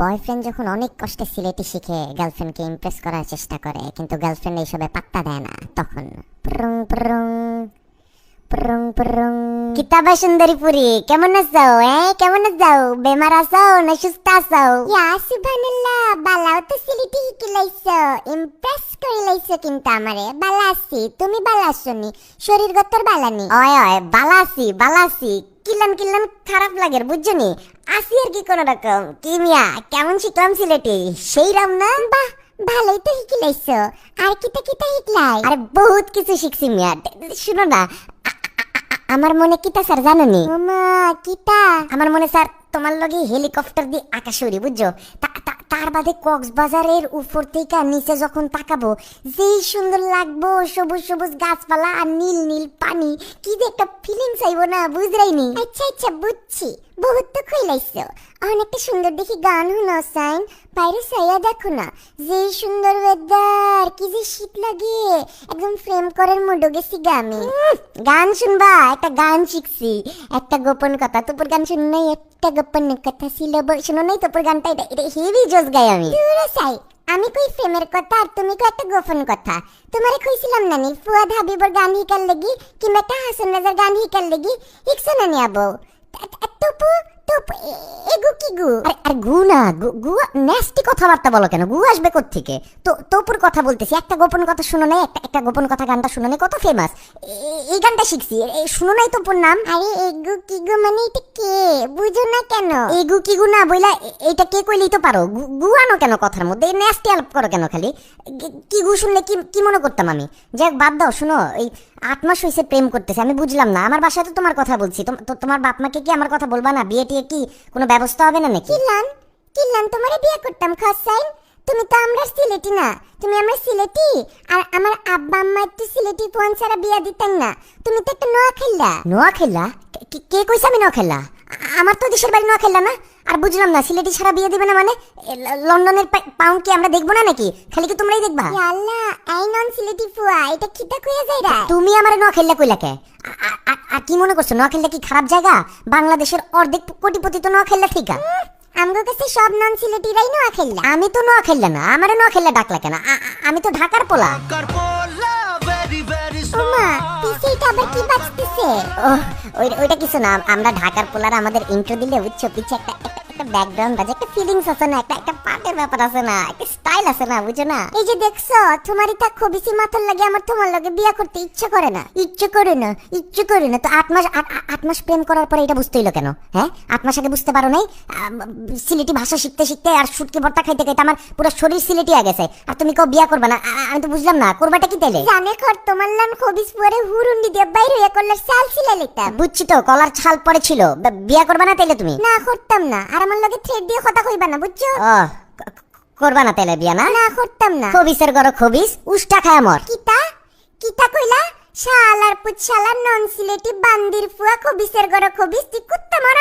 Boyfriend যখন অনেক কষ্টে সিলেটি শিখে গার্লফ্রেন্ডকে ইমপ্রেস করার চেষ্টা করে, কিন্তু গার্লফ্রেন্ড এইসবে পাত্তা দেয় না, তখন প্রং প্রং কিতাবা সুন্দরী পুরি কেমন আছো এ কেমন আছো বেমার আছো না সুস্থ আছো ইয়া সুবহানাল্লাহ বালাও তো সিলেটি শিখি লাইছো ইমপ্রেস করে লাইছো কিন্তু আমারে বালা আছি তুমি বালা আসনি শরীর গতর বালানি অয় অয় বালা আছি বালা আছি কিলাম কিলাম খারাপ লাগে বুঝছ নি আসি আর কি কোন রকম কি মিয়া কেমন শিখলাম সিলেটি সেই রাম না বাহ ভালোই তো শিখিলাইছো আর কিতা কিতা শিখলাই আরে বহুত কিছু শিখছি মিয়া শুনো না আমার মনে কিতা স্যার জানো নি কিতা? আমার মনে স্যার তোমার লগে হেলিকপ্টার দিয়ে আকাশে উড়ি বুঝছ? তার বাদে কক্সবাজারের উপর থেকে নিচে যখন তাকাবো যেই সুন্দর লাগবো সবুজ সবুজ গাছপালা আর নীল নীল পানি কি যে একটা ফিলিংস আইব না বুঝরাইনি? আচ্ছা আচ্ছা বুঝছি। বহুত তো খুইলাইছো অনেকটা সুন্দর দেখি গান শুনো সাইন বাইরে সাইয়া দেখো না যে সুন্দর ওয়েদার কি যে শীত লাগে। একদম ফ্রেম করার মুডো গেছি গা আমি। গান শুনবা একটা গান শিখছি। একটা গোপন কথা তোপর গান শুন নাই একটা গোপন কথা ছিল শুনো নাই তোপর গানটা? এটা এটা হেভি জোস গাই আমি। সাই আমি কই প্রেমের কথা আর তুমি কই একটা গোপন কথা? তোমারে কইছিলাম নানি ফুয়াদ হাবিবর গান হিকার লাগি কিংবা একটা হাসান রাজার গান হিকার লাগি হিকছো নানি আবো? টুপু টুপু এগু কি গু আরে গু না গু গু কথাবার্তা বলো কেন গু আসবে থেকে তো তোপুর কথা বলতেছি একটা গোপন কথা শুনো নাই একটা একটা গোপন কথা গানটা শুনো নাই কত ফেমাস এই গানটা শিখছি শুনো নাই তোপুর নাম আরে এগু কি গু মানে এটা কে বুঝো না কেন এগু কি গু না বইলা এ- এইটা কে কইলেই তো পারো গু- আনো কেন কথার মধ্যে নেস্টি আলাপ করো কেন খালি কি গু শুনলে কি কি মনে করতাম আমি যাক বাদ দাও শুনো এই আট মাস হয়েছে প্রেম করতেছে। আমি বুঝলাম না। আমার বাসায় তো তোমার কথা বলছি। তোমার বাপ মাকে কি আমার কথা বলবা না? বিয়ে টিয়ে কি কোনো ব্যবস্থা হবে না নাকি? কিলান কিলান তোমারে বিয়ে করতাম খসাইন। তুমি তো আমরা সিলেটি না। তুমি আমরা সিলেটি। আর আমার আব্বা আম্মা তো সিলেটি ফোন ছাড়া বিয়া দিতেন না। তুমি তো একটা নোয়া খেললা নোয়া খেললা কে কইছে আমি নোয়া খেললা আমার তো দেশের বাড়ি নোয়া খেললা না। আর বুঝলাম না সিলেটি ছাড়া বিয়ে দিবে না মানে? লন্ডনের পাউন্ড কি আমরা দেখব না নাকি? খালি কি তোমরাই দেখবা? আল্লাহ এই নন সিলেটি ফুয়া এটা খিতা কইয়া যাইরা তুমি আমার নোয়া খেললা কইলা কে? আ- আ- আ- আর কি মনে করছ নোয়া খেললা কি খারাপ জায়গা? বাংলাদেশের অর্ধেক কোটিপতি তো নোয়া খেললা ঠিক আমগো কাছে সব নন সিলেটিরাই নোয়া খেললা আমি তো নোয়া খেললা না আমারে নোয়া খেললা ডাকলা কেন? আমি তো ঢাকার পোলা। ওমা. আবার কি বাজতেছে? ওইটা কিছু না আমরা ঢাকার পোলার আমাদের ইন্ট্রো দিলে বুঝছ পিছে একটা একটা- ব্যাকগ্রাউন্ড বাজে একটা ফিলিংস আছে না একটা একটা পার্টের ব্যাপার আছে না একটা স্টাইল আছে না বুঝছ না? এই যে দেখছ তোমার এটা খবিসি মাথার লাগে আমার তোমার লাগে বিয়া করতে ইচ্ছে করে না। ইচ্ছে করে না ইচ্ছে করে না। তো আট মাস আট মাস প্রেম করার পরে এটা বুঝতে হইল কেন? হ্যাঁ? আট মাস আগে বুঝতে পারো নাই? সিলেটি ভাষা শিখতে শিখতে আর শুটকি ভর্তা খাইতে খাইতে আমার পুরো শরীর সিলেটি হয়ে গেছে। আর তুমি কেউ বিয়া করবে না? আমি তো বুঝলাম না। করবাটা কি তাইলে? জানে কর তোমার লান খবিস পরে হুরুন্ডি দিয়ে বাইরে হয়ে করলে চাল ছিলে লিতাম বুঝছি তো কলার ছাল পরে ছিল। বিয়া করবে না তাইলে তুমি? না করতাম না। আর আমার লগে থ্রেড দিয়ে কথা কইবা না বুঝছ? করবা না তেলে বিয়া না? না করতাম না। খবিসের গড় খবিস উষ্টা খায় মর। কিতা? কিতা কইলা? শালার পুত শালার নন সিলেটি বান্দির ফুয়া খবিসের গড় খবিস তুই কুত্তা মর